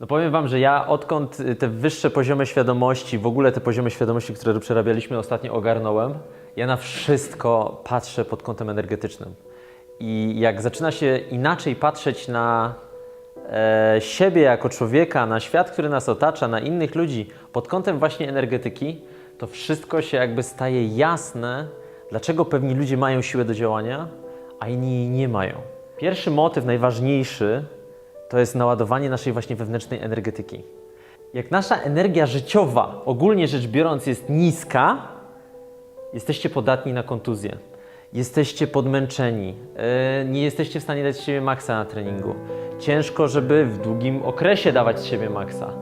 No powiem Wam, że ja odkąd y, te wyższe poziomy świadomości, w ogóle te poziomy świadomości, które przerabialiśmy ostatnio, ogarnąłem, ja na wszystko patrzę pod kątem energetycznym. I jak zaczyna się inaczej patrzeć na e, siebie jako człowieka, na świat, który nas otacza, na innych ludzi, pod kątem właśnie energetyki, to wszystko się jakby staje jasne, dlaczego pewni ludzie mają siłę do działania, a inni jej nie mają. Pierwszy motyw, najważniejszy, to jest naładowanie naszej właśnie wewnętrznej energetyki. Jak nasza energia życiowa, ogólnie rzecz biorąc, jest niska, jesteście podatni na kontuzję. Jesteście podmęczeni, yy, nie jesteście w stanie dać siebie maksa na treningu. Ciężko, żeby w długim okresie dawać siebie maksa.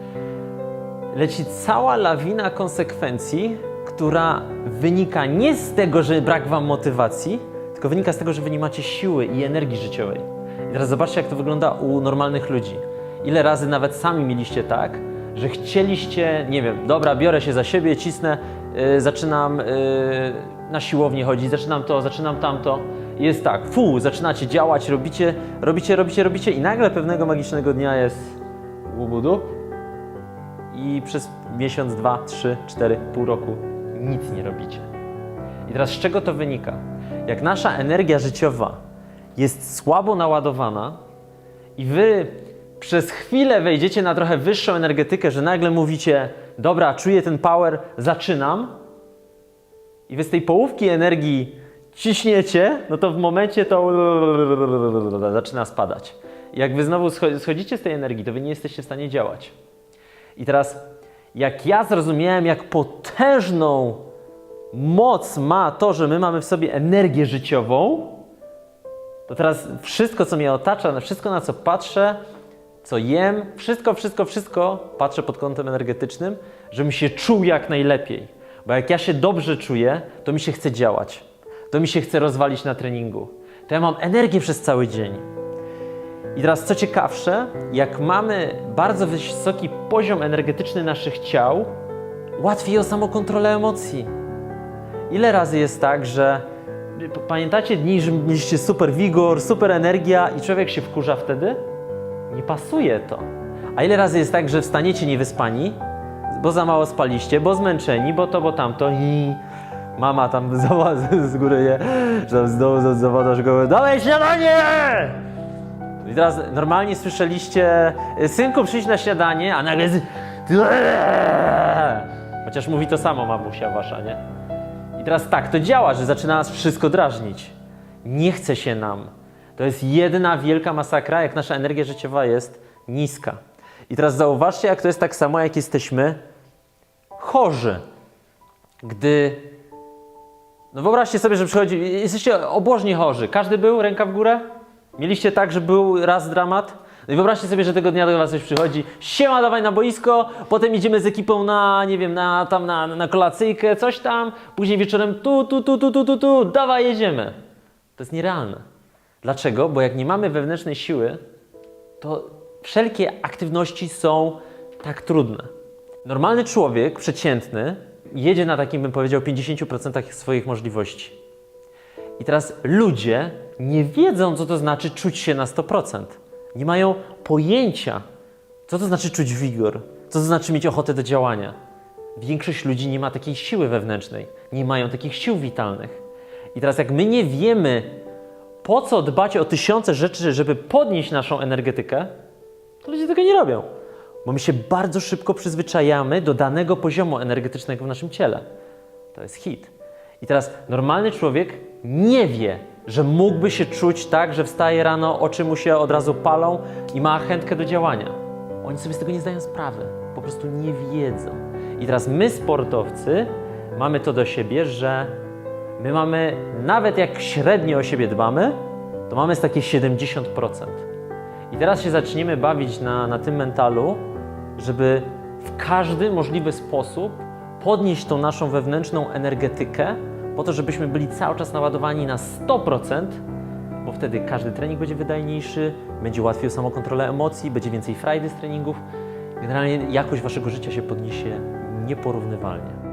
Leci cała lawina konsekwencji, która wynika nie z tego, że brak wam motywacji, tylko wynika z tego, że wy nie macie siły i energii życiowej. I teraz zobaczcie, jak to wygląda u normalnych ludzi. Ile razy nawet sami mieliście tak, że chcieliście, nie wiem, dobra, biorę się za siebie, cisnę, yy, zaczynam yy, na siłownię chodzić, zaczynam to, zaczynam tamto. I jest tak, fu, zaczynacie działać, robicie, robicie, robicie, robicie i nagle pewnego magicznego dnia jest łubudu i przez miesiąc, dwa, trzy, cztery, pół roku nic nie robicie. I teraz z czego to wynika? Jak nasza energia życiowa jest słabo naładowana i wy przez chwilę wejdziecie na trochę wyższą energetykę, że nagle mówicie, dobra, czuję ten power, zaczynam, i wy z tej połówki energii ciśniecie, no to w momencie to zaczyna spadać. I jak wy znowu scho- schodzicie z tej energii, to wy nie jesteście w stanie działać. I teraz, jak ja zrozumiałem, jak potężną moc ma to, że my mamy w sobie energię życiową, to teraz wszystko, co mnie otacza, wszystko, na co patrzę, co jem, wszystko, wszystko, wszystko patrzę pod kątem energetycznym, żebym się czuł jak najlepiej. Bo jak ja się dobrze czuję, to mi się chce działać. To mi się chce rozwalić na treningu. To ja mam energię przez cały dzień. I teraz co ciekawsze, jak mamy bardzo wysoki poziom energetyczny naszych ciał, łatwiej o samokontrolę emocji. Ile razy jest tak, że pamiętacie dni, że mieliście super wigor, super energia i człowiek się wkurza wtedy? Nie pasuje to. A ile razy jest tak, że wstaniecie niewyspani, bo za mało spaliście, bo zmęczeni, bo to, bo tamto i mama tam z góry je, że tam z dołu zawadasz go, dawaj śniadanie! I teraz normalnie słyszeliście, synku przyjdź na śniadanie, a nagle z... Chociaż mówi to samo mamusia wasza, nie? Teraz tak, to działa, że zaczyna nas wszystko drażnić. Nie chce się nam. To jest jedna wielka masakra, jak nasza energia życiowa jest niska. I teraz zauważcie, jak to jest tak samo, jak jesteśmy chorzy. Gdy. No wyobraźcie sobie, że przychodzi. Jesteście obłożnie chorzy. Każdy był, ręka w górę? Mieliście tak, że był raz dramat? No i wyobraźcie sobie, że tego dnia do was coś przychodzi. Siema, dawaj na boisko, potem idziemy z ekipą na, nie wiem, na, tam na, na kolacyjkę, coś tam. Później wieczorem tu, tu, tu, tu, tu, tu, tu, dawaj, jedziemy. To jest nierealne. Dlaczego? Bo jak nie mamy wewnętrznej siły, to wszelkie aktywności są tak trudne. Normalny człowiek, przeciętny, jedzie na takim, bym powiedział, 50% swoich możliwości. I teraz ludzie nie wiedzą, co to znaczy czuć się na 100%. Nie mają pojęcia, co to znaczy czuć wigor, co to znaczy mieć ochotę do działania. Większość ludzi nie ma takiej siły wewnętrznej, nie mają takich sił witalnych. I teraz, jak my nie wiemy, po co dbać o tysiące rzeczy, żeby podnieść naszą energetykę, to ludzie tego nie robią. Bo my się bardzo szybko przyzwyczajamy do danego poziomu energetycznego w naszym ciele. To jest hit. I teraz normalny człowiek nie wie, że mógłby się czuć tak, że wstaje rano, oczy mu się od razu palą i ma chętkę do działania. Oni sobie z tego nie zdają sprawy. Po prostu nie wiedzą. I teraz my, sportowcy, mamy to do siebie, że my mamy, nawet jak średnio o siebie dbamy, to mamy takie 70%. I teraz się zaczniemy bawić na, na tym mentalu, żeby w każdy możliwy sposób podnieść tą naszą wewnętrzną energetykę, po to, żebyśmy byli cały czas naładowani na 100%, bo wtedy każdy trening będzie wydajniejszy, będzie łatwiej o samokontrolę emocji, będzie więcej frajdy z treningów. Generalnie jakość waszego życia się podniesie nieporównywalnie.